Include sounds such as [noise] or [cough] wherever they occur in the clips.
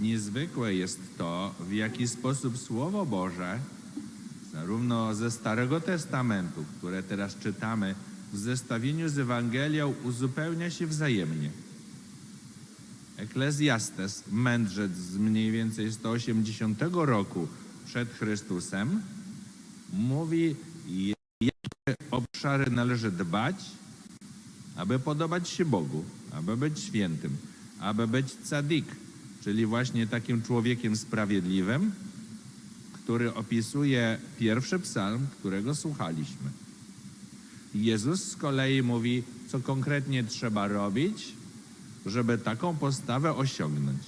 Niezwykłe jest to, w jaki sposób Słowo Boże, zarówno ze Starego Testamentu, które teraz czytamy, w zestawieniu z Ewangelią uzupełnia się wzajemnie. Eklezjastes, mędrzec z mniej więcej 180 roku przed Chrystusem, mówi, jakie obszary należy dbać, aby podobać się Bogu, aby być świętym, aby być cadik, czyli właśnie takim człowiekiem sprawiedliwym, który opisuje pierwszy psalm, którego słuchaliśmy. Jezus z kolei mówi, co konkretnie trzeba robić, żeby taką postawę osiągnąć.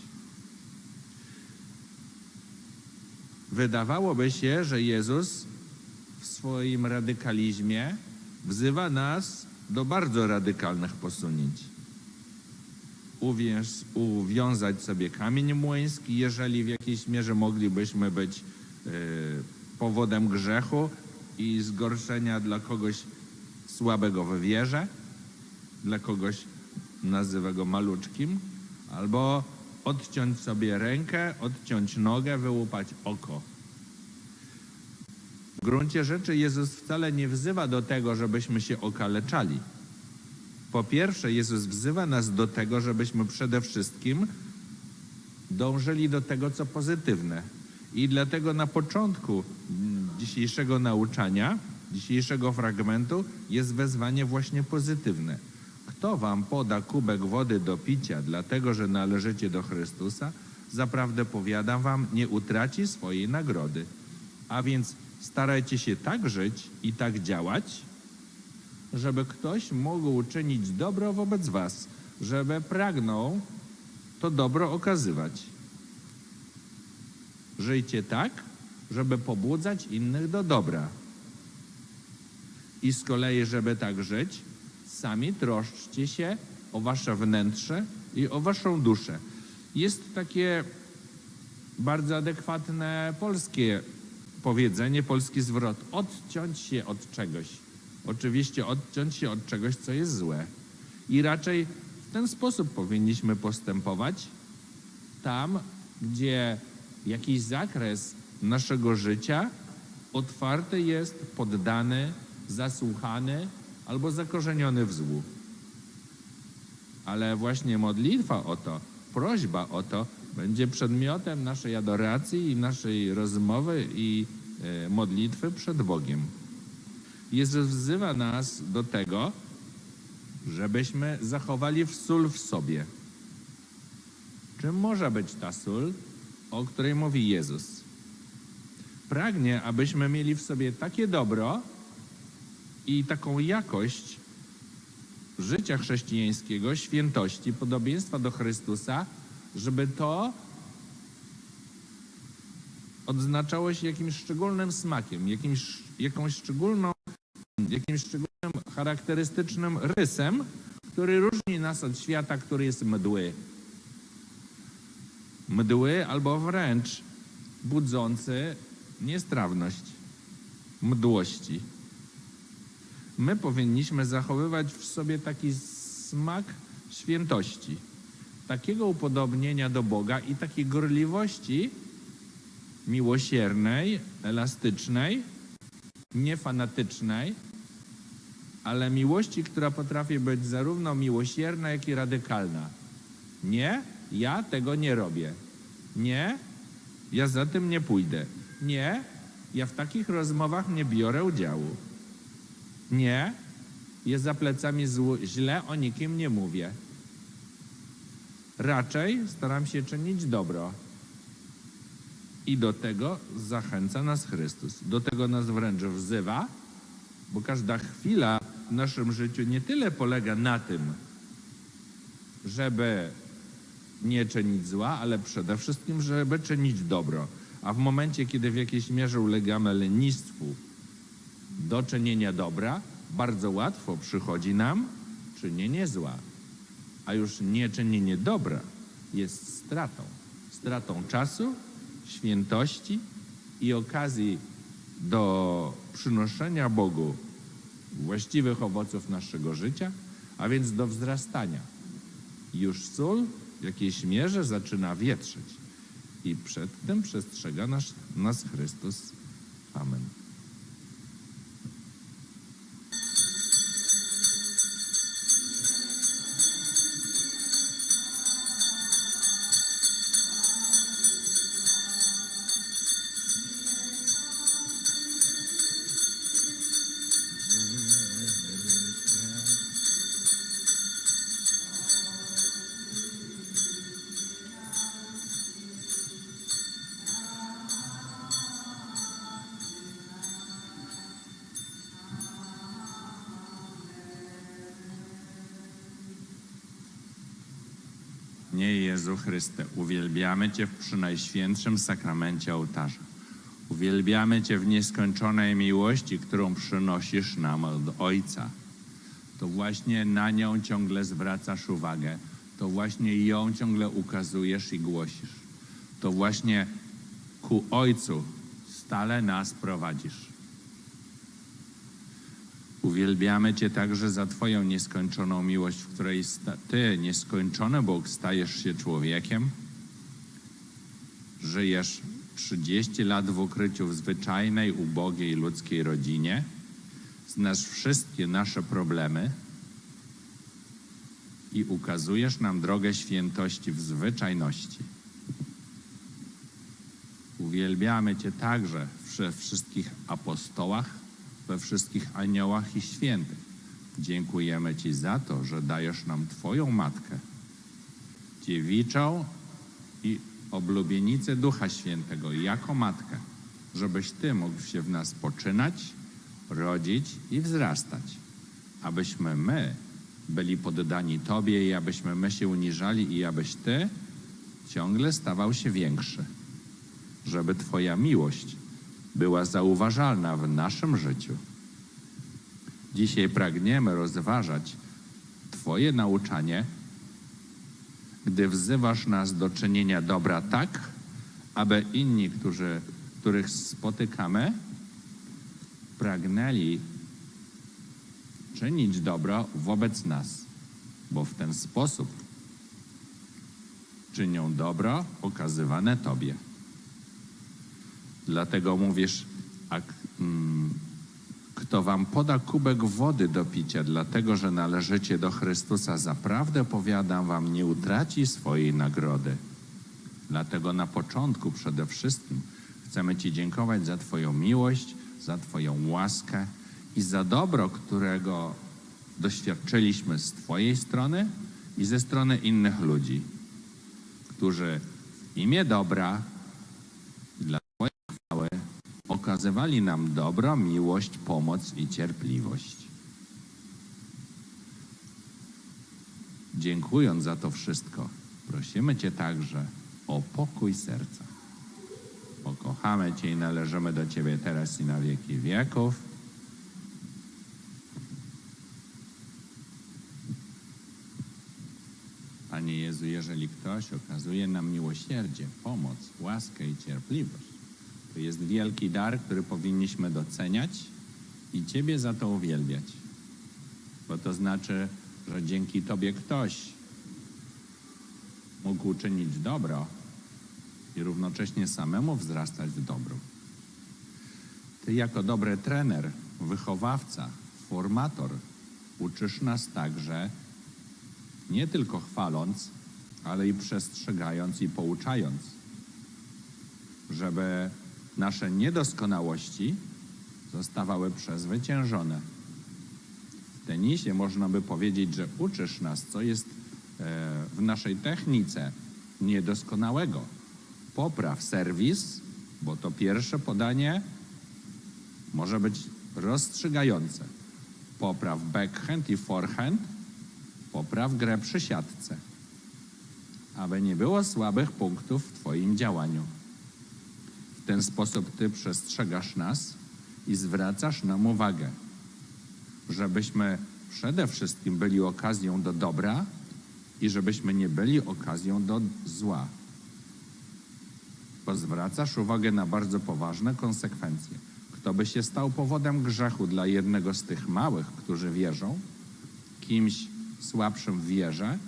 Wydawałoby się, że Jezus w swoim radykalizmie wzywa nas do bardzo radykalnych posunięć. Uwiązać sobie kamień młyński, jeżeli w jakiejś mierze moglibyśmy być y, powodem grzechu i zgorszenia dla kogoś słabego w wierze, dla kogoś nazywa go maluczkim, albo odciąć sobie rękę, odciąć nogę, wyłupać oko. W gruncie rzeczy Jezus wcale nie wzywa do tego, żebyśmy się okaleczali. Po pierwsze, Jezus wzywa nas do tego, żebyśmy przede wszystkim dążyli do tego, co pozytywne. I dlatego na początku dzisiejszego nauczania, dzisiejszego fragmentu jest wezwanie właśnie pozytywne. Kto wam poda kubek wody do picia, dlatego że należycie do Chrystusa, zaprawdę powiadam wam, nie utraci swojej nagrody. A więc starajcie się tak żyć i tak działać, żeby ktoś mógł uczynić dobro wobec was, żeby pragnął to dobro okazywać. Żyjcie tak, żeby pobudzać innych do dobra. I z kolei, żeby tak żyć, sami troszczcie się o wasze wnętrze i o waszą duszę. Jest takie bardzo adekwatne polskie powiedzenie, polski zwrot. Odciąć się od czegoś. Oczywiście odciąć się od czegoś, co jest złe. I raczej w ten sposób powinniśmy postępować tam, gdzie jakiś zakres naszego życia otwarty jest, poddany, zasłuchany albo zakorzeniony w złu. Ale właśnie modlitwa o to, prośba o to będzie przedmiotem naszej adoracji i naszej rozmowy i e, modlitwy przed Bogiem. Jezus wzywa nas do tego, żebyśmy zachowali w sól w sobie. Czym może być ta sól, o której mówi Jezus? Pragnie, abyśmy mieli w sobie takie dobro i taką jakość życia chrześcijańskiego, świętości, podobieństwa do Chrystusa, żeby to odznaczało się jakimś szczególnym smakiem, jakimś, jakąś szczególną, jakimś szczególnym charakterystycznym rysem, który różni nas od świata, który jest mdły. Mdły albo wręcz budzący niestrawność, mdłości. My powinniśmy zachowywać w sobie taki smak świętości, takiego upodobnienia do Boga i takiej gorliwości miłosiernej, elastycznej, niefanatycznej, ale miłości, która potrafi być zarówno miłosierna, jak i radykalna. Nie, ja tego nie robię. Nie, ja za tym nie pójdę. Nie, ja w takich rozmowach nie biorę udziału. Nie, ja za plecami zło, źle o nikim nie mówię. Raczej staram się czynić dobro. I do tego zachęca nas Chrystus. Do tego nas wręcz wzywa, bo każda chwila w naszym życiu nie tyle polega na tym, żeby nie czynić zła, ale przede wszystkim, żeby czynić dobro. A w momencie, kiedy w jakiejś mierze ulegamy lenistwu do czynienia dobra, bardzo łatwo przychodzi nam czynienie zła. A już nie czynienie dobra jest stratą. Stratą czasu, świętości i okazji do przynoszenia Bogu właściwych owoców naszego życia, a więc do wzrastania. Już sól w jakiejś mierze zaczyna wietrzyć. I przed tym przestrzega nas, nas Chrystus. Amen. Jezu Chryste, uwielbiamy Cię w przynajświętszym sakramencie ołtarza. Uwielbiamy Cię w nieskończonej miłości, którą przynosisz nam od Ojca. To właśnie na nią ciągle zwracasz uwagę. To właśnie ją ciągle ukazujesz i głosisz. To właśnie ku Ojcu stale nas prowadzisz. Uwielbiamy Cię także za Twoją nieskończoną miłość, w której Ty, nieskończony Bóg, stajesz się człowiekiem. Żyjesz 30 lat w ukryciu w zwyczajnej, ubogiej ludzkiej rodzinie. Znasz wszystkie nasze problemy i ukazujesz nam drogę świętości w zwyczajności. Uwielbiamy Cię także we wszystkich apostołach, we wszystkich aniołach i świętych. Dziękujemy Ci za to, że dajesz nam Twoją Matkę, dziewiczą i oblubienicę Ducha Świętego jako Matkę, żebyś Ty mógł się w nas poczynać, rodzić i wzrastać, abyśmy my byli poddani Tobie i abyśmy my się uniżali i abyś Ty ciągle stawał się większy żeby Twoja miłość była zauważalna w naszym życiu. Dzisiaj pragniemy rozważać Twoje nauczanie, gdy wzywasz nas do czynienia dobra tak, aby inni, którzy, których spotykamy, pragnęli czynić dobro wobec nas, bo w ten sposób czynią dobro okazywane Tobie. Dlatego mówisz, a mm, kto wam poda kubek wody do picia, dlatego że należycie do Chrystusa, zaprawdę powiadam wam, nie utraci swojej nagrody. Dlatego na początku przede wszystkim chcemy Ci dziękować za Twoją miłość, za Twoją łaskę i za dobro, którego doświadczyliśmy z Twojej strony i ze strony innych ludzi, którzy w imię dobra dla Twojej chwały okazywali nam dobro, miłość, pomoc i cierpliwość. Dziękując za to wszystko, prosimy Cię także o pokój serca. Pokochamy Cię i należymy do Ciebie teraz i na wieki wieków. Panie Jezu, jeżeli ktoś okazuje nam miłosierdzie, pomoc, łaskę i cierpliwość, to jest wielki dar, który powinniśmy doceniać i Ciebie za to uwielbiać. Bo to znaczy, że dzięki Tobie ktoś mógł uczynić dobro i równocześnie samemu wzrastać w dobru. Ty jako dobry trener, wychowawca, formator uczysz nas także nie tylko chwaląc, ale i przestrzegając i pouczając, żeby nasze niedoskonałości zostawały przezwyciężone. W tenisie można by powiedzieć, że uczysz nas, co jest e, w naszej technice niedoskonałego. Popraw serwis, bo to pierwsze podanie może być rozstrzygające. Popraw backhand i forehand, popraw grę przy siatce, aby nie było słabych punktów w Twoim działaniu. Ten sposób Ty przestrzegasz nas i zwracasz nam uwagę, żebyśmy przede wszystkim byli okazją do dobra i żebyśmy nie byli okazją do zła. Bo zwracasz uwagę na bardzo poważne konsekwencje. Kto by się stał powodem grzechu dla jednego z tych małych, którzy wierzą, kimś słabszym w wierze,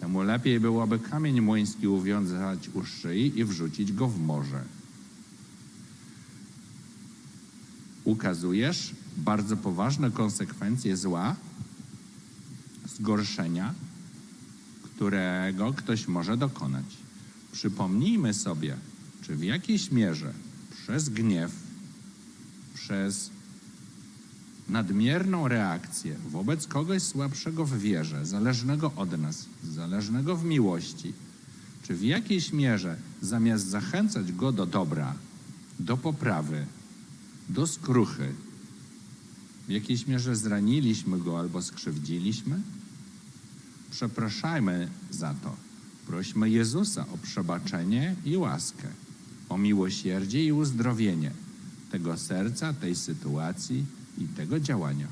Temu lepiej byłoby kamień młyński uwiązać u szyi i wrzucić go w morze. Ukazujesz bardzo poważne konsekwencje zła, zgorszenia, którego ktoś może dokonać. Przypomnijmy sobie, czy w jakiejś mierze przez gniew, przez nadmierną reakcję wobec kogoś słabszego w wierze, zależnego od nas, zależnego w miłości, czy w jakiejś mierze zamiast zachęcać go do dobra, do poprawy, do skruchy, w jakiejś mierze zraniliśmy go albo skrzywdziliśmy? Przepraszajmy za to. Prośmy Jezusa o przebaczenie i łaskę, o miłosierdzie i uzdrowienie tego serca, tej sytuacji i tego działania.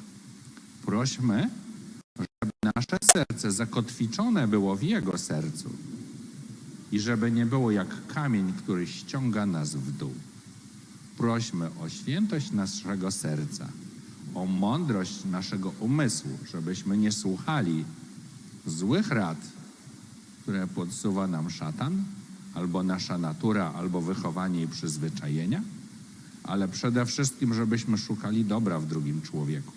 Prośmy, żeby nasze serce zakotwiczone było w Jego sercu i żeby nie było jak kamień, który ściąga nas w dół. Prośmy o świętość naszego serca, o mądrość naszego umysłu, żebyśmy nie słuchali złych rad, które podsuwa nam szatan, albo nasza natura, albo wychowanie i przyzwyczajenia, ale przede wszystkim, żebyśmy szukali dobra w drugim człowieku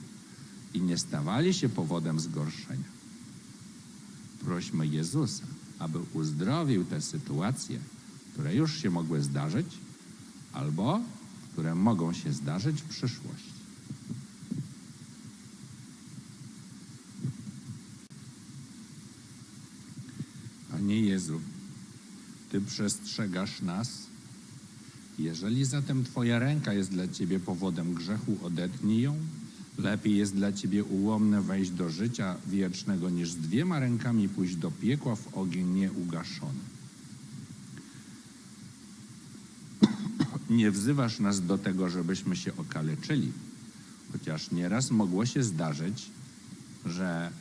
i nie stawali się powodem zgorszenia. Prośmy Jezusa, aby uzdrowił te sytuacje, które już się mogły zdarzyć, albo które mogą się zdarzyć w przyszłości. Panie Jezu, Ty przestrzegasz nas. Jeżeli zatem Twoja ręka jest dla Ciebie powodem grzechu, odetnij ją. Lepiej jest dla Ciebie ułomne wejść do życia wiecznego, niż z dwiema rękami pójść do piekła w ogień nieugaszony. Nie wzywasz nas do tego, żebyśmy się okaleczyli, chociaż nieraz mogło się zdarzyć, że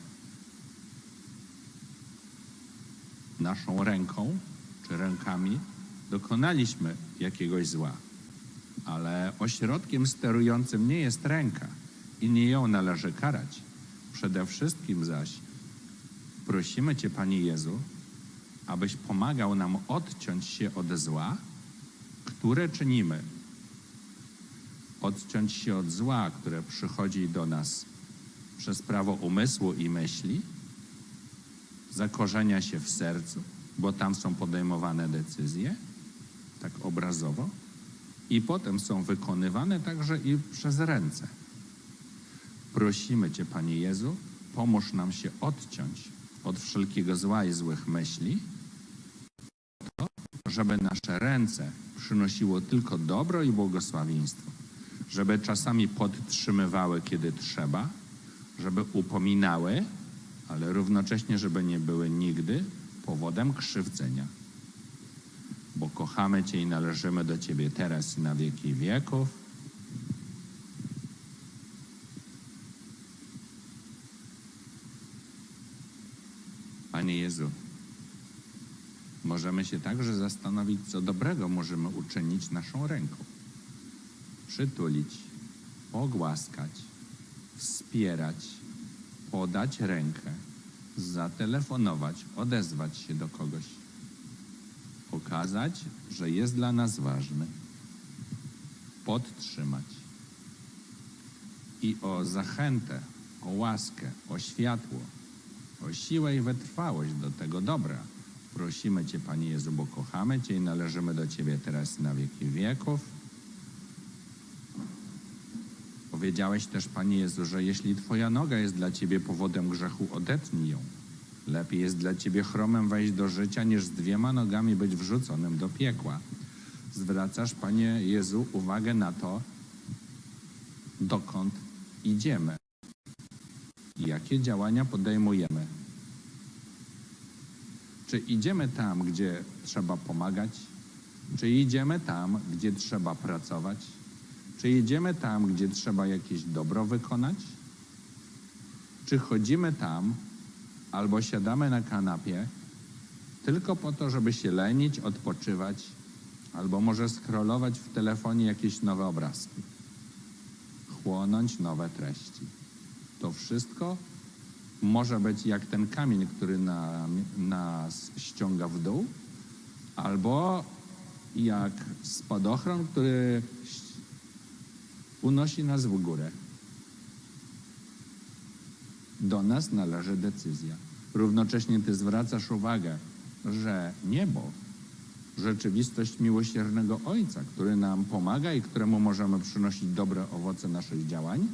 naszą ręką czy rękami dokonaliśmy jakiegoś zła. Ale ośrodkiem sterującym nie jest ręka i nie ją należy karać. Przede wszystkim zaś prosimy Cię, Panie Jezu, abyś pomagał nam odciąć się od zła, które czynimy. Odciąć się od zła, które przychodzi do nas przez prawo umysłu i myśli, zakorzenia się w sercu, bo tam są podejmowane decyzje, tak obrazowo, i potem są wykonywane także i przez ręce. Prosimy Cię, Panie Jezu, pomóż nam się odciąć od wszelkiego zła i złych myśli, żeby nasze ręce przynosiło tylko dobro i błogosławieństwo, żeby czasami podtrzymywały, kiedy trzeba, żeby upominały, ale równocześnie, żeby nie były nigdy powodem krzywdzenia. Bo kochamy Cię i należymy do Ciebie teraz i na wieki wieków. Panie Jezu, możemy się także zastanowić, co dobrego możemy uczynić naszą ręką. Przytulić, pogłaskać, wspierać, podać rękę, zatelefonować, odezwać się do kogoś, pokazać, że jest dla nas ważny, podtrzymać i o zachętę, o łaskę, o światło, o siłę i wytrwałość do tego dobra. Prosimy Cię, Panie Jezu, bo kochamy Cię i należymy do Ciebie teraz na wieki wieków. Powiedziałeś też, Panie Jezu, że jeśli Twoja noga jest dla Ciebie powodem grzechu, odetnij ją. Lepiej jest dla Ciebie chromem wejść do życia, niż z dwiema nogami być wrzuconym do piekła. Zwracasz, Panie Jezu, uwagę na to, dokąd idziemy i jakie działania podejmujemy. Czy idziemy tam, gdzie trzeba pomagać? Czy idziemy tam, gdzie trzeba pracować? Czy idziemy tam, gdzie trzeba jakieś dobro wykonać? Czy chodzimy tam albo siadamy na kanapie tylko po to, żeby się lenić, odpoczywać, albo może scrollować w telefonie jakieś nowe obrazki, chłonąć nowe treści? To wszystko może być jak ten kamień, który na, nas ściąga w dół, albo jak spadochron, który unosi nas w górę. Do nas należy decyzja. Równocześnie ty zwracasz uwagę, że niebo, rzeczywistość miłosiernego Ojca, który nam pomaga i któremu możemy przynosić dobre owoce naszych działań,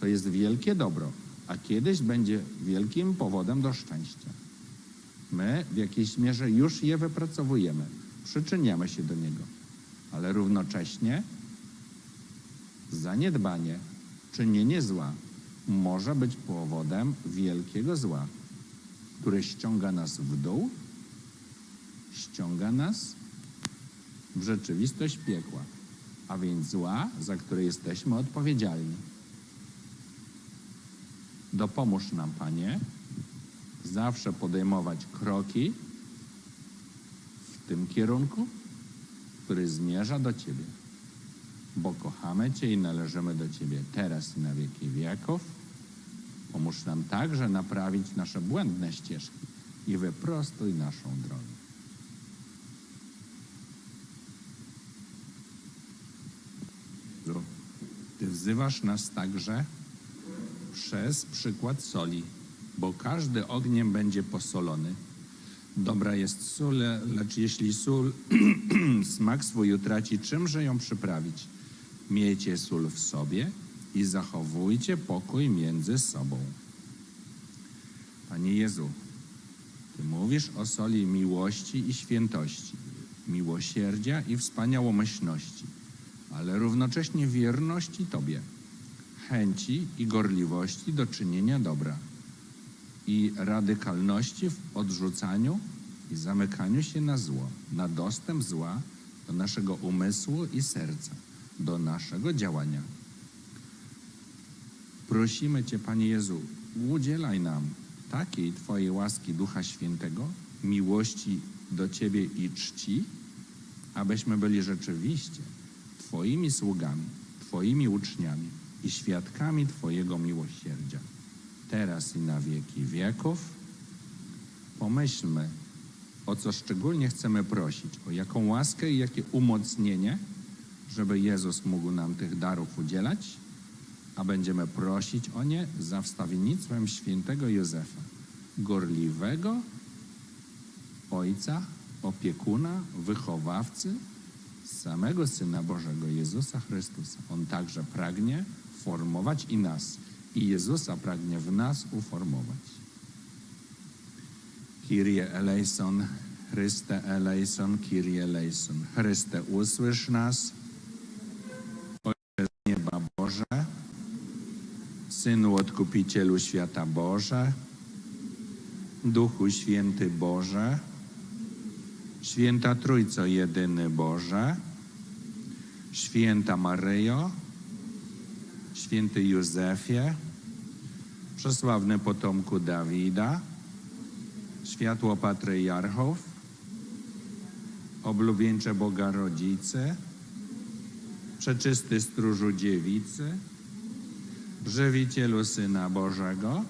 to jest wielkie dobro, a kiedyś będzie wielkim powodem do szczęścia. My w jakiejś mierze już je wypracowujemy, przyczyniamy się do niego, ale równocześnie zaniedbanie, czynienie zła może być powodem wielkiego zła, które ściąga nas w dół, ściąga nas w rzeczywistość piekła, a więc zła, za które jesteśmy odpowiedzialni. Dopomóż nam, Panie, zawsze podejmować kroki w tym kierunku, który zmierza do Ciebie, bo kochamy Cię i należymy do Ciebie teraz i na wieki wieków. Pomóż nam także naprawić nasze błędne ścieżki i wyprostuj naszą drogę. Ty wzywasz nas także przez przykład soli, bo każdy ogniem będzie posolony. Dobra jest sól, lecz jeśli sól [clears throat] smak swój utraci, czymże ją przyprawić? Miejcie sól w sobie i zachowujcie pokój między sobą. Panie Jezu, Ty mówisz o soli miłości i świętości, miłosierdzia i wspaniałomyślności, ale równocześnie wierności Tobie, chęci i gorliwości do czynienia dobra i radykalności w odrzucaniu i zamykaniu się na zło, na dostęp zła do naszego umysłu i serca, do naszego działania. Prosimy Cię, Panie Jezu, udzielaj nam takiej Twojej łaski Ducha Świętego, miłości do Ciebie i czci, abyśmy byli rzeczywiście Twoimi sługami, Twoimi uczniami i świadkami Twojego miłosierdzia, teraz i na wieki wieków. Pomyślmy, o co szczególnie chcemy prosić, o jaką łaskę i jakie umocnienie, żeby Jezus mógł nam tych darów udzielać, a będziemy prosić o nie za wstawiennictwem świętego Józefa, gorliwego ojca, opiekuna, wychowawcy samego Syna Bożego Jezusa Chrystusa. On także pragnie formować i nas, i Jezusa pragnie w nas uformować. Kyrie eleison, Chryste eleison, Kyrie eleison. Chryste, usłysz nas. Ojcze z nieba Boże, Synu Odkupicielu Świata Boże, Duchu Święty Boże, Święta Trójco Jedyny Boże, Święta Maryjo, Święty Józefie, Przesławny Potomku Dawida, Światło Patriarchów, Oblubieńcze Boga Rodzicy, Przeczysty Stróżu Dziewicy, Żywicielu Syna Bożego,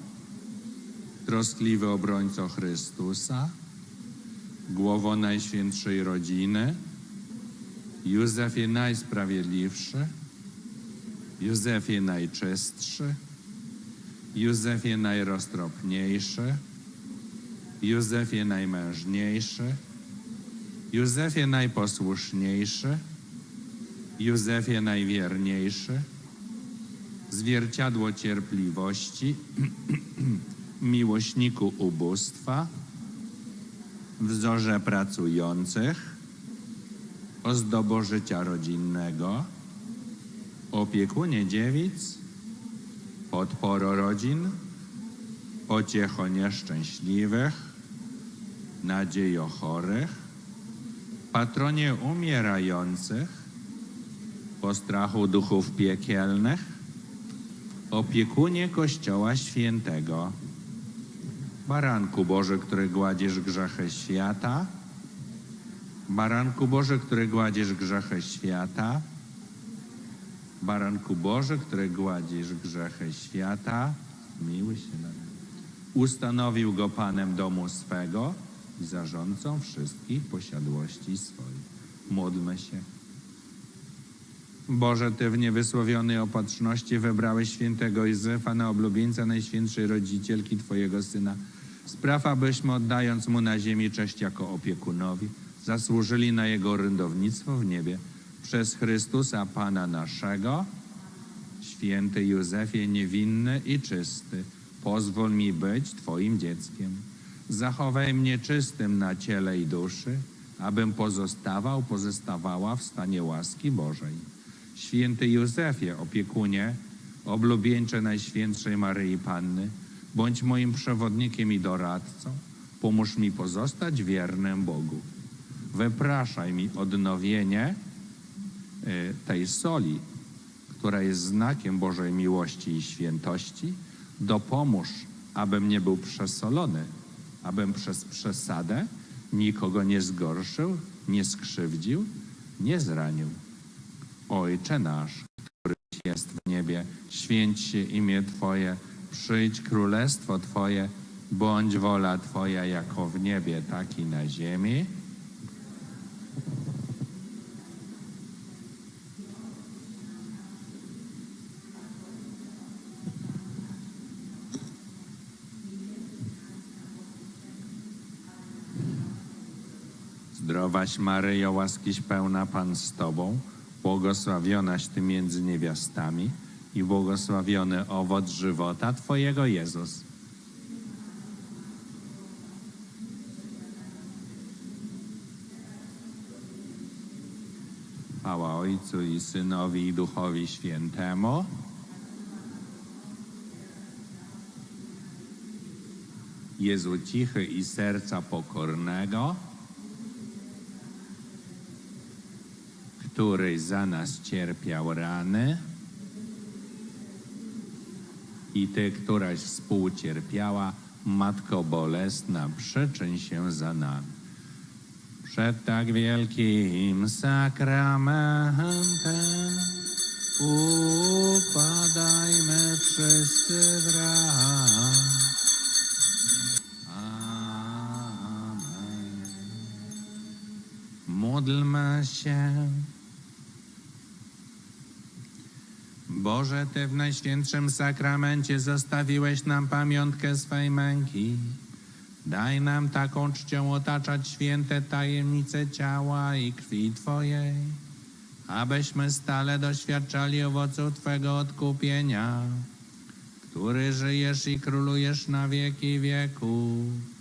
Troskliwy Obrońco Chrystusa, Głowo Najświętszej Rodziny, Józefie Najsprawiedliwszy, Józefie Najczystszy, Józefie Najroztropniejszy, Józefie Najmężniejszy, Józefie Najposłuszniejszy, Józefie Najwierniejszy, zwierciadło cierpliwości, [clears throat] miłośniku ubóstwa, wzorze pracujących, ozdobo życia rodzinnego, opiekunie dziewic, podporo rodzin, ociecho nieszczęśliwych, nadziejo chorych, patronie umierających, postrachu duchów piekielnych, opiekunie Kościoła Świętego, Baranku Boży, który gładzisz grzechy świata, Baranku Boży, który gładzisz grzechy świata, Baranku Boży, który gładzisz grzechy świata, miły się nad nami. Ustanowił go panem domu swego i zarządcą wszystkich posiadłości swoich. Módlmy się. Boże, Ty w niewysłowionej opatrzności wybrałeś świętego Józefa na oblubieńca Najświętszej Rodzicielki Twojego Syna. Spraw, abyśmy oddając Mu na ziemi cześć jako opiekunowi, zasłużyli na Jego orędownictwo w niebie. Przez Chrystusa Pana naszego, Święty Józefie niewinny i czysty, pozwól mi być Twoim dzieckiem. Zachowaj mnie czystym na ciele i duszy, abym pozostawał, pozostawała w stanie łaski Bożej. Święty Józefie, opiekunie, oblubieńcze Najświętszej Maryi Panny, bądź moim przewodnikiem i doradcą, pomóż mi pozostać wiernym Bogu. Wypraszaj mi odnowienie tej soli, która jest znakiem Bożej miłości i świętości, dopomóż, abym nie był przesolony, abym przez przesadę nikogo nie zgorszył, nie skrzywdził, nie zranił. Ojcze nasz, któryś jest w niebie, święć się imię Twoje, przyjdź królestwo Twoje, bądź wola Twoja jako w niebie, tak i na ziemi. Zdrowaś Maryjo, łaskiś pełna Pan z Tobą, błogosławionaś Ty między niewiastami i błogosławiony owoc żywota Twojego Jezus. Chwała Ojcu i Synowi i Duchowi Świętemu. Jezu cichy i serca pokornego, któryś za nas cierpiał rany i Ty, któraś współcierpiała, Matko Bolesna, przyczyń się za nami. Przed tak wielkim sakramentem upadajmy wszyscy wraz. Amen. Módlmy się. Boże, Ty w Najświętszym Sakramencie zostawiłeś nam pamiątkę swej męki. Daj nam taką czcią otaczać święte tajemnice ciała i krwi Twojej, abyśmy stale doświadczali owocu Twego odkupienia, który żyjesz i królujesz na wieki wieków.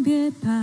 Tobie żyję, w Tobie Panie.